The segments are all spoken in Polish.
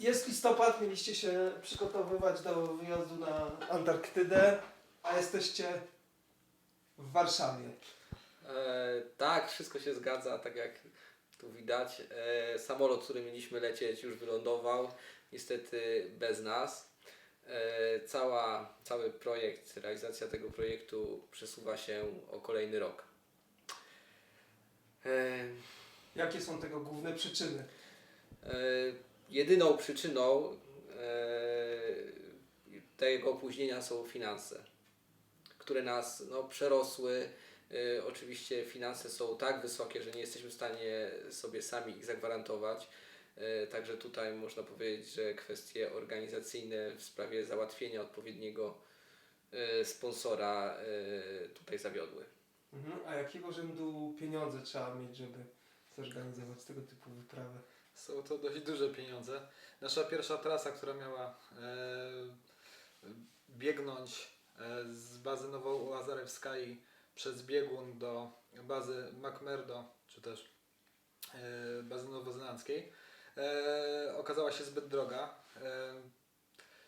Jest listopad, mieliście się przygotowywać do wyjazdu na Antarktydę, a jesteście w Warszawie. E, tak, wszystko się zgadza, tak jak tu widać. E, samolot, który mieliśmy lecieć, już wylądował, niestety bez nas. E, cała, cały projekt, realizacja tego projektu przesuwa się o kolejny rok. E, Jakie są tego główne przyczyny? E, jedyną przyczyną e, tego opóźnienia są finanse, które nas no, przerosły. E, oczywiście finanse są tak wysokie, że nie jesteśmy w stanie sobie sami ich zagwarantować. E, Także tutaj można powiedzieć, że kwestie organizacyjne w sprawie załatwienia odpowiedniego sponsora tutaj zawiodły. Mhm. A jakiego rzędu pieniądze trzeba mieć, żeby zorganizować tego typu wyprawę? Są to dość duże pieniądze. Nasza pierwsza trasa, która miała e, biegnąć e, z bazy Nowołazarewskiej przez biegun do bazy McMurdo, czy też e, bazy nowozelandzkiej, e, okazała się zbyt droga. E,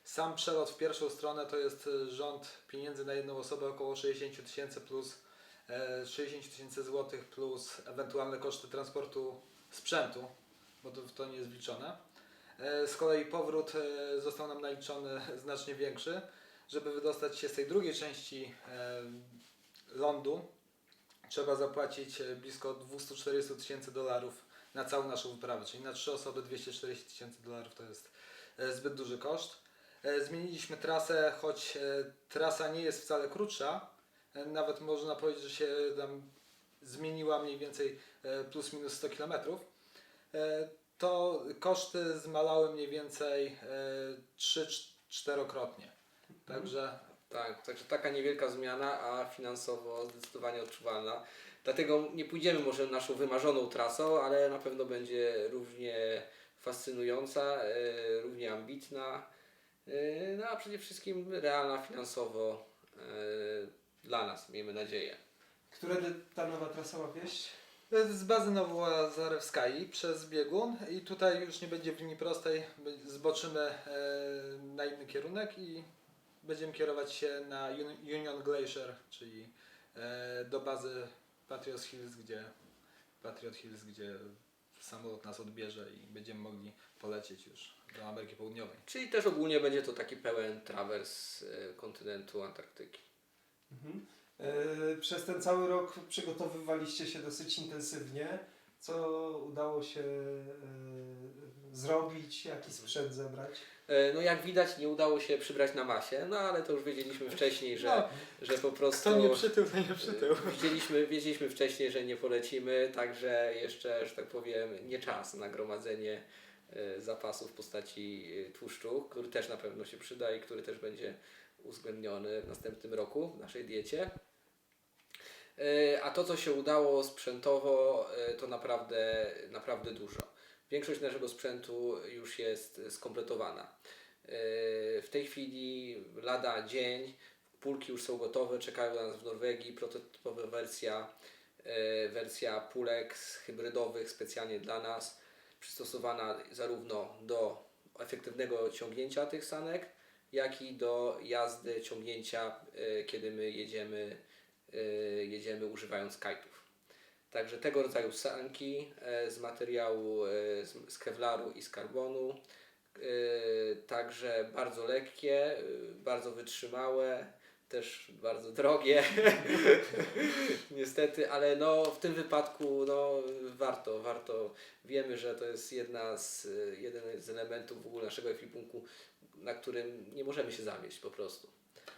sam przelot w pierwszą stronę to jest e, rząd pieniędzy na jedną osobę około 60 tysięcy plus e, 60 tysięcy złotych plus ewentualne koszty transportu sprzętu, bo to to nie jest wliczone. E, Z kolei powrót e, został nam naliczony znacznie większy. Żeby wydostać się z tej drugiej części e, lądu, trzeba zapłacić blisko 240 tysięcy dolarów na całą naszą wyprawę, czyli na trzy osoby 240 tysięcy dolarów to jest zbyt duży koszt. Zmieniliśmy trasę, choć trasa nie jest wcale krótsza, nawet można powiedzieć, że się tam zmieniła mniej więcej plus minus 100 km, to koszty zmalały mniej więcej 3-4krotnie. Także Tak, także taka niewielka zmiana, a finansowo zdecydowanie odczuwalna. Dlatego nie pójdziemy może naszą wymarzoną trasą, ale na pewno będzie równie fascynująca, e, równie ambitna, e, no a przede wszystkim realna finansowo e, dla nas, miejmy nadzieję. Któredy ta nowa trasa ma wieść? Z bazy Nowołazarewskiej przez biegun i tutaj już nie będzie w linii prostej, zboczymy e, na inny kierunek i będziemy kierować się na Uni- Union Glacier, czyli e, do bazy Patriot Hills, gdzie Patriot Hills, gdzie samolot nas odbierze i będziemy mogli polecieć już do Ameryki Południowej. Czyli też ogólnie będzie to taki pełen trawers e, kontynentu Antarktyki. Mhm. E, Przez ten cały rok przygotowywaliście się dosyć intensywnie. Co udało się e, zrobić? Jaki sprzęt zebrać? E, No jak widać nie udało się przybrać na masie, no ale to już wiedzieliśmy wcześniej, że, No, że po prostu... kto nie przytył, to nie przytył. Wiedzieliśmy, wiedzieliśmy wcześniej, że nie polecimy, także jeszcze, że tak powiem, nie czas na gromadzenie zapasów w postaci tłuszczu, który też na pewno się przyda i który też będzie uwzględniony w następnym roku w naszej diecie. E, A to, co się udało sprzętowo, e, to naprawdę, naprawdę dużo. Większość naszego sprzętu już jest skompletowana. E, W tej chwili, lada dzień, pulki już są gotowe, czekają na nas w Norwegii, prototypowa wersja, wersja pulek hybrydowych specjalnie dla nas, przystosowana zarówno do efektywnego ciągnięcia tych sanek, jak i do jazdy, ciągnięcia, e, kiedy my jedziemy, e, jedziemy używając kajtów. Także tego rodzaju sanki e, z materiału z, kevlaru i z karbonu, także bardzo lekkie, bardzo wytrzymałe, też bardzo drogie, niestety, ale no w tym wypadku no warto, warto. Wiemy, że to jest jedna z, jeden z elementów w ogóle naszego ekwipunku, na którym nie możemy się zawieść po prostu.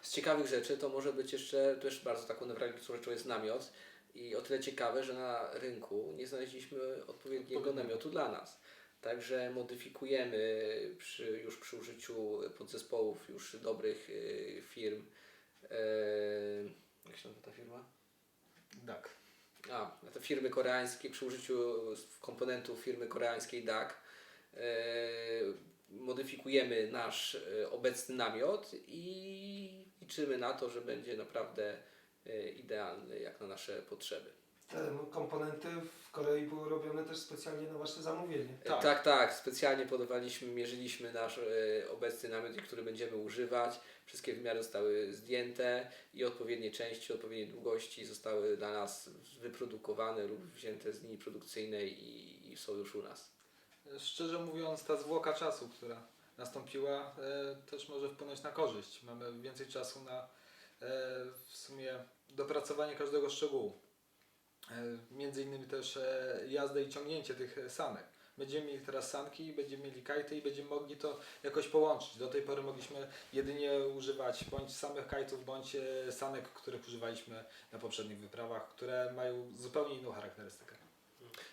Z ciekawych rzeczy to może być jeszcze też bardzo taką newralgiczną rzeczą jest namiot i o tyle ciekawe, że na rynku nie znaleźliśmy odpowiedniego namiotu dla nas. Także modyfikujemy przy, już przy użyciu podzespołów już dobrych y, firm. E, jak się nazywa ta firma? Tak. A, te firmy koreańskie, przy użyciu komponentów firmy koreańskiej DAC modyfikujemy nasz e, obecny namiot i liczymy na to, że będzie naprawdę e, idealny jak na nasze potrzeby. Te komponenty w Korei były robione też specjalnie na Wasze zamówienie. Tak. Tak, tak, specjalnie podawaliśmy, mierzyliśmy nasz obecny namiot, który będziemy używać. Wszystkie wymiary zostały zdjęte i odpowiednie części, odpowiednie długości zostały dla nas wyprodukowane lub wzięte z linii produkcyjnej i, i są już u nas. Szczerze mówiąc, ta zwłoka czasu, która nastąpiła, e, też może wpłynąć na korzyść. Mamy więcej czasu na e, w sumie dopracowanie każdego szczegółu. E, między innymi też jazdę i ciągnięcie tych sanek. Będziemy mieli teraz sanki, będziemy mieli kajty i będziemy mogli to jakoś połączyć. Do tej pory mogliśmy jedynie używać bądź samych kajtów, bądź sanek, których używaliśmy na poprzednich wyprawach, które mają zupełnie inną charakterystykę.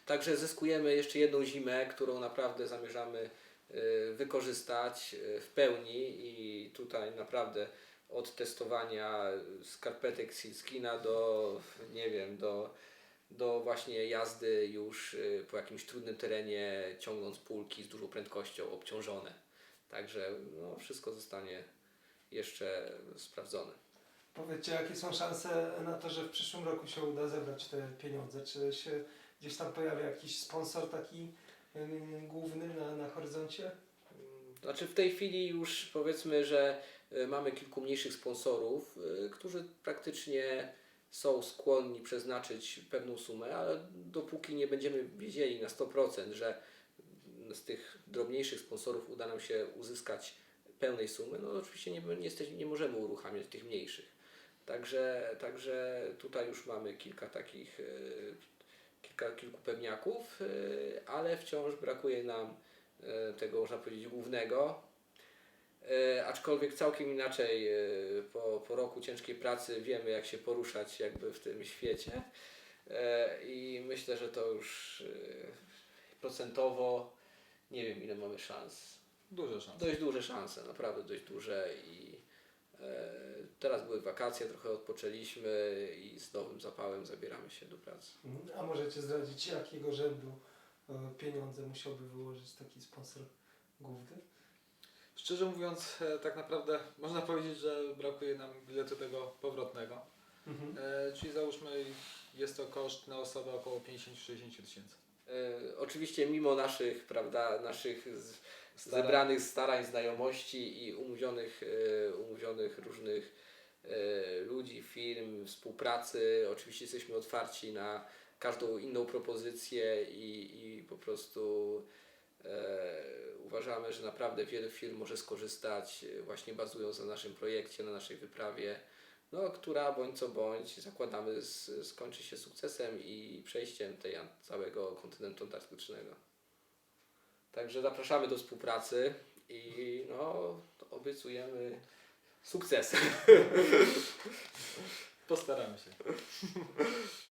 Także zyskujemy jeszcze jedną zimę, którą naprawdę zamierzamy e, wykorzystać e, w pełni i tutaj naprawdę od testowania skarpetek Silskina do, nie wiem, do, do właśnie jazdy już e, po jakimś trudnym terenie, ciągnąc pulki z dużą prędkością, obciążone. Także no, wszystko zostanie jeszcze sprawdzone. Powiedzcie, jakie są szanse na to, że w przyszłym roku się uda zebrać te pieniądze? Czy się gdzieś tam pojawia jakiś sponsor taki ym, główny na, na horyzoncie? Znaczy w tej chwili już powiedzmy, że y, mamy kilku mniejszych sponsorów, y, którzy praktycznie są skłonni przeznaczyć pewną sumę, ale dopóki nie będziemy wiedzieli na 100%, że z tych drobniejszych sponsorów uda nam się uzyskać pełnej sumy, no oczywiście nie, nie, nie możemy uruchamiać tych mniejszych. Także, także tutaj już mamy kilka takich, y, kilka, kilku pewniaków, y, ale wciąż brakuje nam e, tego można powiedzieć głównego. E, aczkolwiek całkiem inaczej po, po roku ciężkiej pracy wiemy jak się poruszać jakby w tym świecie i myślę, że to już procentowo nie wiem ile mamy szans. Duże szanse. Dość duże szanse, naprawdę dość duże i teraz były wakacje, trochę odpoczęliśmy i z nowym zapałem zabieramy się do pracy. Mhm. A możecie zdradzić, jakiego rzędu e, pieniądze musiałby wyłożyć taki sponsor główny? Szczerze mówiąc, e, tak naprawdę można powiedzieć, że brakuje nam biletu tego powrotnego. Mhm. E, czyli załóżmy, jest to koszt na osobę około 50-60 tysięcy. E, oczywiście mimo naszych, prawda, naszych z, Starań. zebranych starań, znajomości i umówionych, e, umówionych różnych e, ludzi, firm, współpracy, oczywiście jesteśmy otwarci na każdą inną propozycję i, i po prostu e, uważamy, że naprawdę wiele firm może skorzystać właśnie bazując na naszym projekcie, na naszej wyprawie no, która bądź co bądź zakładamy z, skończy się sukcesem i przejściem tej całego kontynentu antarktycznego. Także zapraszamy do współpracy i no, obiecujemy sukces. Postaramy się.